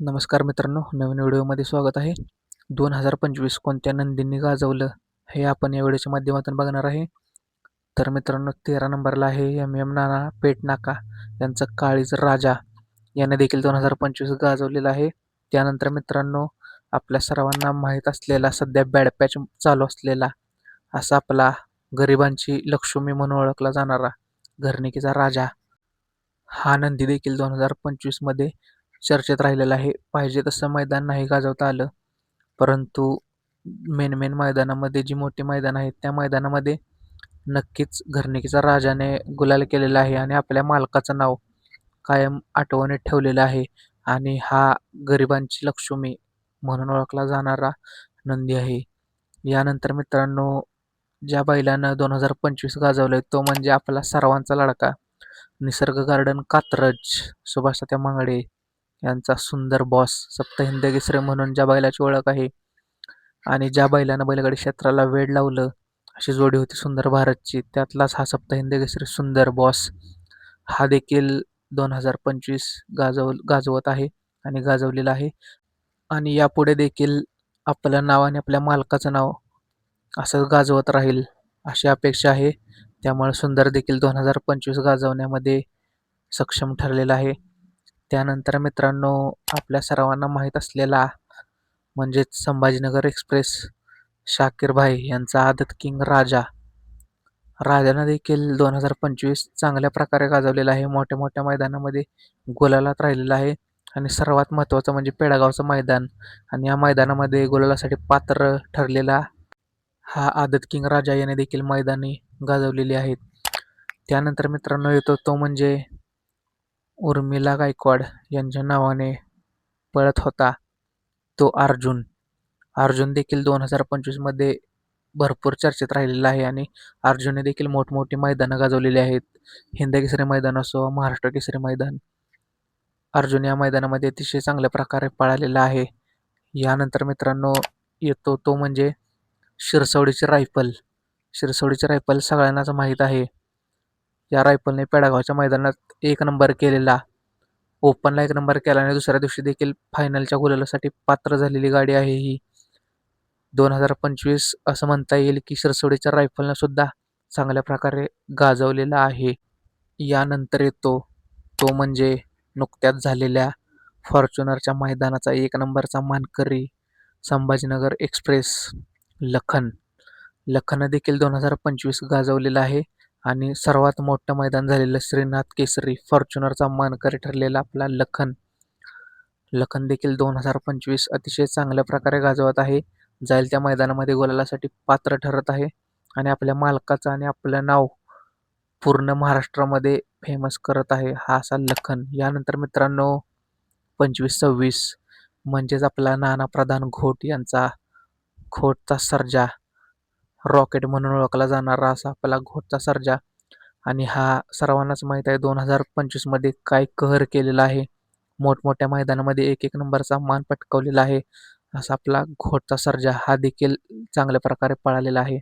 नमस्कार मित्रांनो नवीन व्हिडिओमध्ये स्वागत आहे. दोन हजार पंचवीस कोणत्या नंदींनी गाजवलं हे आपण या व्हिडिओच्या माध्यमातून बघणार आहे. तर मित्रांनो तेरा नंबरला आहे एम एम नाना पेटनाका नाका यांचं काळीज राजा याने देखील दोन हजार पंचवीस गाजवलेलं आहे. त्यानंतर मित्रांनो आपल्या सर्वांना माहीत असलेला सध्या बॅड पॅच चालू असलेला असा आपला गरिबांची लक्ष्मी म्हणून ओळखला जाणारा घरनिकीचा राजा हा नंदी देखील दोन हजार पंचवीसमध्ये चर्चेत राहिलेलं आहे. पाहिजे तसं मैदान नाही गाजवता आलं. परंतु मेन मेन मैदानामध्ये जी मोठी मैदान आहेत त्या मैदानामध्ये नक्कीच घरणिकीचा राजाने गुलाल केलेला आहे आणि आपल्या मालकाचं नाव कायम आठवणीत ठेवलेलं आहे. आणि हा गरिबांची लक्ष्मी म्हणून ओळखला जाणारा नंदी आहे. यानंतर मित्रांनो ज्या बैलानं दोन हजार पंचवीस गाजवलं तो म्हणजे आपला सर्वांचा लडका. निसर्ग गार्डन कात्रज सुभाषात्या मांगडे. यांचा सुंदर बॉस सप्तहिंदकेसरी म्हणून ज्या बैलाची ओळख आहे आणि ज्या बैलानं बैलगाडी क्षेत्राला वेळ लावलं अशी जोडी होती सुंदर भारतची. त्यातलाच हा सप्तहिंदकेसरी सुंदर बॉस हा देखील दोन हजार पंचवीस गाजव गाजवत आहे आणि गाजवलेला आहे. आणि यापुढे देखील आपलं नाव आणि आपल्या मालकाचं नाव असं गाजवत राहील अशी अपेक्षा आहे. त्यामुळे सुंदर देखील दोन हजार पंचवीस गाजवण्यामध्ये सक्षम ठरलेला आहे. त्यानंतर मित्रांनो आपल्या सर्वांना माहीत असलेला म्हणजेच संभाजीनगर एक्सप्रेस शाकीर भाई यांचा आदत किंग राजा. राजानं देखील दोन हजार पंचवीस चांगल्या प्रकारे गाजवलेला आहे. मोठ्या मोठ्या मैदानामध्ये गोलालात राहिलेला आहे. आणि सर्वात महत्त्वाचं म्हणजे पेडागावचं मैदान. आणि या मैदानामध्ये गोलालासाठी पात्र ठरलेला हा आदत किंग राजा याने देखील मैदानी गाजवलेली आहेत. त्यानंतर मित्रांनो येतो तो म्हणजे उर्मिला गायकवाड यांच्या नावाने पळत होता तो अर्जुन. अर्जुन देखील दोन हजार पंचवीसमध्ये भरपूर चर्चेत राहिलेला आहे आणि अर्जुनने देखील मोठमोठी मैदानं गाजवलेली आहेत. हिंद केसरी मैदान असो महाराष्ट्र केसरी मैदान. अर्जुन या मैदानामध्ये अतिशय चांगल्या प्रकारे पळालेला आहे. यानंतर मित्रांनो येतो तो म्हणजे शिरसवडीची रायफल. शिरसवडीची रायफल सगळ्यांनाच माहीत आहे. या रायफलने पेडागावच्या मैदानात एक नंबर केलेला ओपनला एक नंबर केला आणि दुसऱ्या दिवशी देखील फायनलच्या गुलालासाठी पात्र झालेली गाडी आहे ही. दोन हजार पंचवीस असं म्हणता येईल की शिरसोडीच्या रायफलनं सुद्धा चांगल्या प्रकारे गाजवलेला आहे. यानंतर येतो तो म्हणजे नुकत्याच झालेल्या फॉर्च्युनरच्या मैदानाचा एक नंबरचा मानकरी संभाजीनगर एक्सप्रेस लखन. लखन देखील दोन हजार पंचवीस गाजवलेला आहे. आणि सर्वात मोठं मैदान झालेलं श्रीनाथ केसरी फॉर्च्युनरचा मानकरी ठरलेला आपला लखन. लखन देखील दोन हजार पंचवीस अतिशय चांगल्या प्रकारे गाजवत आहे. जाईल त्या मैदानामध्ये गोलालासाठी पात्र ठरत आहे. आणि आपल्या मालकाचं आणि आपलं नाव पूर्ण महाराष्ट्रामध्ये फेमस करत आहे हा असा लखन. यानंतर मित्रांनो पंचवीस सव्वीस म्हणजेच आपला नाना प्रधान घोट यांचा घोटचा सर्जा. रॉकेट म्हणून ओळखला जाणारा असा आपला घोटचा सर्जा. आणि हा सर्वांनाच माहीत आहे दोन हजार पंचवीसमध्ये काय कहर केलेला आहे. मोठमोठ्या मैदानामध्ये एक एक नंबरचा मान पटकवलेला आहे. असा आपला घोटचा सर्जा हा देखील चांगल्या प्रकारे पळालेला आहे.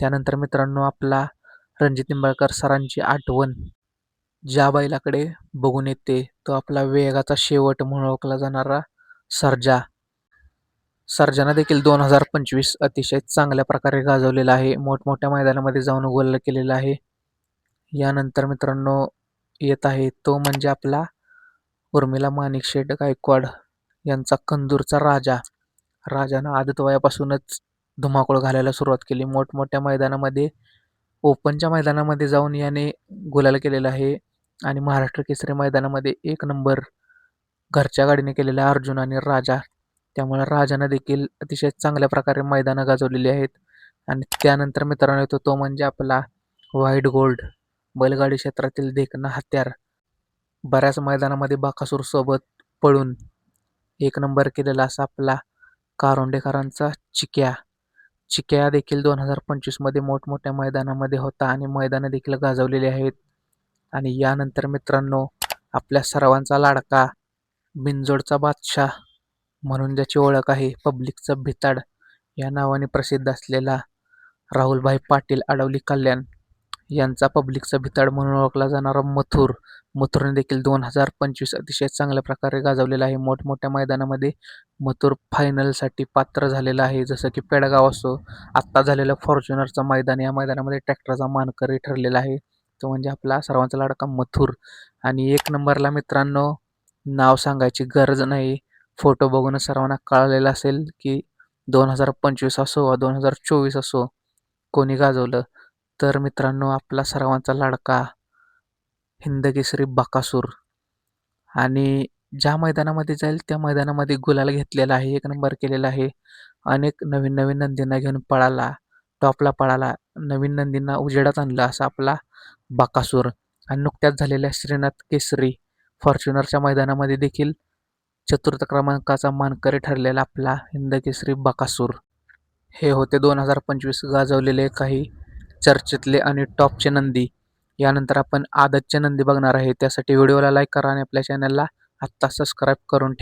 त्यानंतर मित्रांनो आपला रणजित निंबाळकर सरांची आठवण. ज्या बैलाकडे बघून येते तो आपला वेगाचा शेवट म्हणून ओळखला जाणारा सर्जा. सर्जना देखील दोन हजार पंचवीस अतिशय चांगल्या प्रकारे गाजवलेला आहे. मोठमोठ्या मैदानामध्ये जाऊन गोल केलेला आहे. यानंतर मित्रांनो येत आहे तो म्हणजे आपला उर्मिला माणिकशेठ गायकवाड यांचा कंदूरचा राजा. राजानं आदतवयापासूनच धुमाकूळ घालायला सुरुवात केली. मोठमोठ्या मैदानामध्ये ओपनच्या मैदानामध्ये जाऊन याने गोलाल केलेला आहे. आणि महाराष्ट्र केसरी मैदानामध्ये एक नंबर घरच्या गाडीने केलेला अर्जुन आणि राजा त्यामुळे राजानं देखील अतिशय चांगल्या प्रकारे मैदानं गाजवलेली आहेत. आणि त्यानंतर मित्रांनो येतो तो म्हणजे आपला व्हाईट गोल्ड बैलगाडी क्षेत्रातील देखणं हत्यार. बऱ्याच मैदानामध्ये बाकासूरसोबत पळून एक नंबर केलेला असा आपला कारोंडेकरांचा चिक्या. चिक्या देखील दोन हजार पंचवीसमध्ये मोठमोठ्या मैदानामध्ये होता आणि मैदानं देखील गाजवलेली आहेत. आणि यानंतर मित्रांनो आपल्या सर्वांचा लाडका बिनजोडचा बादशाह म्हणून ज्याची ओळख आहे पब्लिकचं भिताड या नावाने प्रसिद्ध असलेला राहुलभाई पाटील आडवली कल्याण यांचा पब्लिकचा भिताड म्हणून ओळखला जाणारा मथुर. मथुरने देखील दोन हजार पंचवीस अतिशय चांगल्या प्रकारे गाजवलेला आहे. मोठमोठ्या मैदानामध्ये मथुर फायनलसाठी पात्र झालेलं आहे. जसं की पेडगाव असो आत्ता झालेलं फॉर्च्युनरचं मैदान या मैदानामध्ये ट्रॅक्टरचा मानकरी ठरलेला आहे. तो म्हणजे आपला सर्वांचा लाडका मथुर. आणि एक नंबरला मित्रांनो नाव सांगायची गरज नाही. फोटो बघूनच सर्वांना कळलेलं असेल की दोन हजार पंचवीस असो वा दोन हजार चोवीस असो कोणी गाजवलं. तर मित्रांनो आपला सर्वांचा लाडका हिंदकेसरी बकासूर. आणि ज्या मैदानामध्ये जाईल त्या मैदानामध्ये गुलाल घेतलेला आहे एक नंबर केलेला आहे. अनेक नवीन नवीन नंदींना घेऊन पळाला टॉपला पळाला नवीन नंदींना उजेडात आणला असा आपला बकासूर. आणि नुकत्याच झालेल्या श्रीनाथ केसरी फॉर्च्युनरच्या मैदानामध्ये देखील चतुर्थ क्रमांकाचा मानकरी ठरलेला आपला हिंदकेसरी बकासूर. हे होते दोन हजार पंचवीस गाजवलेले काही चर्चेतले आणि टॉपचे नंदी. यानंतर आपण आदतचे नंदी बघणार आहे. त्यासाठी व्हिडिओला लाईक करा आणि आपल्या चॅनलला आत्ता सबस्क्राईब करून ठेवा.